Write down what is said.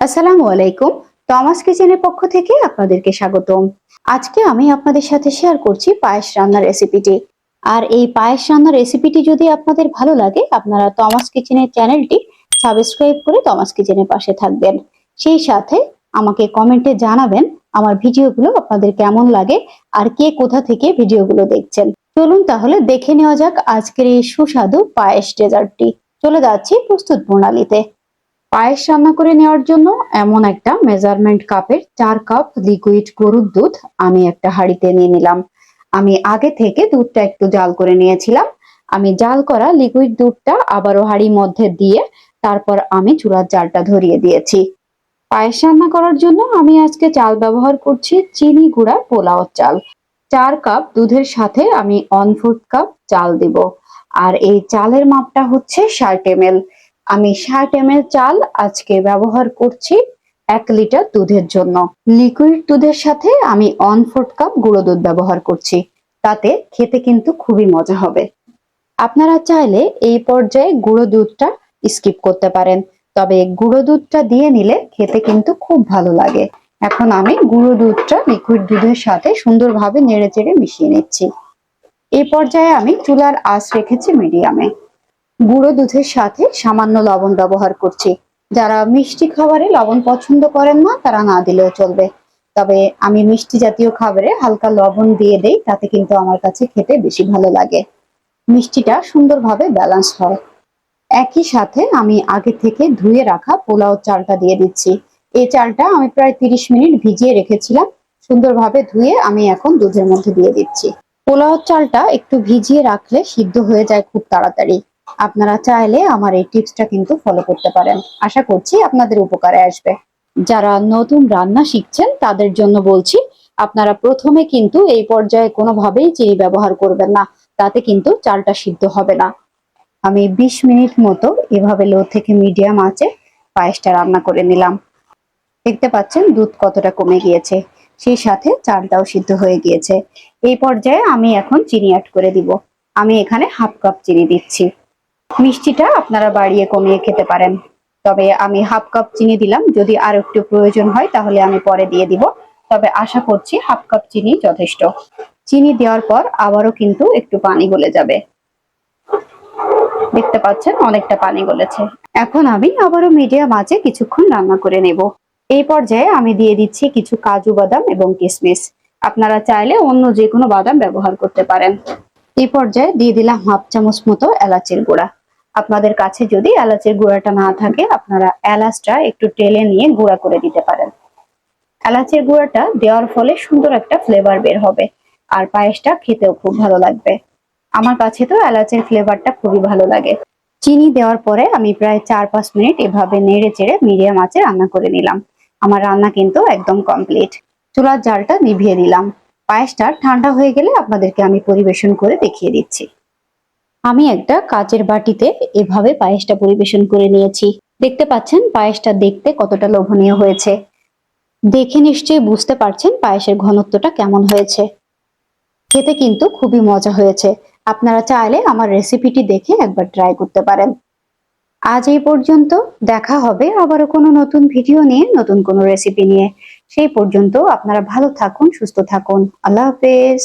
আসসালামু আলাইকুম টমাস কিচেনের পক্ষ থেকে আপনাদেরকে স্বাগতম। আজকে আমি আপনাদের সাথে শেয়ার করছি পায়েস রান্নার রেসিপিটি আর এই পায়েস রান্নার রেসিপিটি যদি আপনাদের ভালো লাগে, আপনারা টমাস কিচেনের চ্যানেলটি সাবস্ক্রাইব করে টমাস কিচেনের পাশে থাকবেন। সেই সাথে আমাকে কমেন্টে জানাবেন আমার ভিডিওগুলো আপনাদের কেমন লাগে আর কে কোথা থেকে ভিডিওগুলো দেখছেন। চলুন তাহলে দেখে নেওয়া যাক আজকের এই সুস্বাদু পায়েস ডেজার্টটি চলে যাচ্ছি প্রস্তুত প্রণালীতে। পায়েস রান্না করে নেওয়ার জন্য এমন একটা মেজারমেন্ট কাপের চার কাপ লিকুইড গরুর দুধ আমি একটা হাঁড়িতে নিয়ে নিলাম। আমি আগে থেকে দুধটা একটু জাল করে নিয়েছিলাম। আমি জাল করা লিকুইড দুধটা আবারও হাঁড়ির মধ্যে দিয়ে তারপর আমি চুলার জালটা ধরিয়ে দিয়েছি। পায়েস রান্না করার জন্য আমি আজকে চাল ব্যবহার করছি চিনি গুঁড়া পোলাও চাল। চার কাপ দুধের সাথে আমি ওয়ান ফোর্থ কাপ চাল দিব। আর এই চালের মাপটা হচ্ছে ষাট এম আমি ষাট এম চাল আজকে ব্যবহার করছি এক লিটার দুধের জন্য। লিকুইড দুধের সাথে আমি ওয়ান ফোর্থ কাপ গুঁড়ো দুধ ব্যবহার করছি। তাতে খেতে কিন্তু খুবই মজা হবে। আপনারা চাইলে এই পর্যায়ে গুঁড়ো দুধটা স্কিপ করতে পারেন। তবে গুঁড়ো দুধটা দিয়ে নিলে খেতে কিন্তু খুব ভালো লাগে। এখন আমি গুঁড়ো দুধটা লিকুইড দুধের সাথে সুন্দরভাবে নেড়ে চেড়ে মিশিয়ে নিচ্ছি। এই পর্যায়ে আমি চুলার আঁচ রেখেছি মিডিয়ামে। গুঁড়ো দুধের সাথে সামান্য লবণ ব্যবহার করছি। যারা মিষ্টি খাবারে লবণ পছন্দ করেন না, তারা না দিলেও চলবে। তবে আমি মিষ্টি জাতীয় খাবারে হালকা লবণ দিয়ে দেই, তাতে কিন্তু আমার কাছে খেতে বেশি ভালো লাগে। মিষ্টিটা সুন্দরভাবে ব্যালেন্স হয়। একই সাথে আমি আগে থেকে ধুয়ে রাখা পোলাও চালটা দিয়ে দিচ্ছি। এই চালটা আমি প্রায় তিরিশ মিনিট ভিজিয়ে রেখেছিলাম। সুন্দরভাবে ধুয়ে আমি এখন দুধের মধ্যে দিয়ে দিচ্ছি। পোলাও চালটা একটু ভিজিয়ে রাখলে সিদ্ধ হয়ে যায় খুব তাড়াতাড়ি। আপনারা চাইলে আমার এই টিপসটা কিন্তু ফলো করতে পারেন। আশা করছি আপনাদের উপকারে আসবে। যারা নতুন রান্না শিখছেন, তাদের জন্য বলছি, আপনারা প্রথমে কিন্তু এই পর্যায়ে কোনোভাবেই চিনি ব্যবহার করবেন না। তাতে কিন্তু চালটা সিদ্ধ হবে না। আমি ২০ মিনিট মতো এভাবে লো থেকে মিডিয়াম আঁচে পায়েসটা রান্না করে নিলাম। দেখতে পাচ্ছেন, দুধ কতটা কমে গিয়েছে। সেই সাথে চালটাও সিদ্ধ হয়ে গিয়েছে। এই পর্যায়ে আমি এখন চিনি অ্যাড করে দিব। আমি এখানে হাফ কাপ চিনি দিচ্ছি। মিষ্টিটা আপনারা বাড়িয়ে কমিয়ে খেতে পারেন। তবে আমি হাফ কাপ চিনি দিলাম। যদি আর একটু প্রয়োজন হয়, তাহলে আমি পরে দিয়ে দিব। তবে আশা করছি হাফ কাপ চিনি যথেষ্ট। চিনি দেওয়ার পর আবারও কিন্তু একটু পানি গলে যাবে। দেখতে পাচ্ছেন, অনেকটা পানি গলেছে। এখন আমি আবারও মিডিয়াম আঁচে কিছুক্ষণ রান্না করে নেব। এই পর্যায়ে আমি দিয়ে দিচ্ছি কিছু কাজু বাদাম এবং কিশমিশ আপনারা চাইলে অন্য যে কোনো বাদাম ব্যবহার করতে পারেন। এই পর্যায়ে দিয়ে দিলাম হাফ চামচ মতো এলাচের গুঁড়া। আপনাদের কাছে যদি এলাচের গুঁড়াটা না থাকে, আপনারা এলাচটা একটু টেলে নিয়ে গুঁড়া করে দিতে পারেন। এলাচের গুঁড়াটা দেওয়ার ফলে সুন্দর একটা ফ্লেভার বের হবে আর পায়েসটা খেতেও খুব ভালো লাগবে। আমার কাছে তো এলাচের ফ্লেভারটা খুবই ভালো লাগে। চিনি দেওয়ার পরে আমি প্রায় চার পাঁচ মিনিট এভাবে নেড়ে চেড়ে মিডিয়াম আঁচে রান্না করে নিলাম। আমার রান্না কিন্তু একদম কমপ্লিট চুলার জালটা নিভিয়ে দিলাম পায়েসটা ঠান্ডা হয়ে গেলে আপনাদেরকে আমি পরিবেশন করে দেখিয়ে দিচ্ছি। আমি একটা কাচের বাটিতে এভাবে পায়েসটা পরিবেশন করে নিয়েছি। দেখতে পাচ্ছেন, পায়েসটা দেখতে কতটা লোভনীয় হয়েছে। দেখে নিশ্চয়ই বুঝতে পারছেন পায়েসের ঘনত্বটা কেমন হয়েছে। খেতে কিন্তু খুবই মজা হয়েছে। আপনারা চাইলে আমার রেসিপিটি দেখে একবার ট্রাই করতে পারেন। আজ এই পর্যন্ত। দেখা হবে আবারও কোনো নতুন ভিডিও নিয়ে, নতুন কোনো রেসিপি নিয়ে। সেই পর্যন্ত আপনারা ভালো থাকুন, সুস্থ থাকুন। আল্লাহ হাফেজ।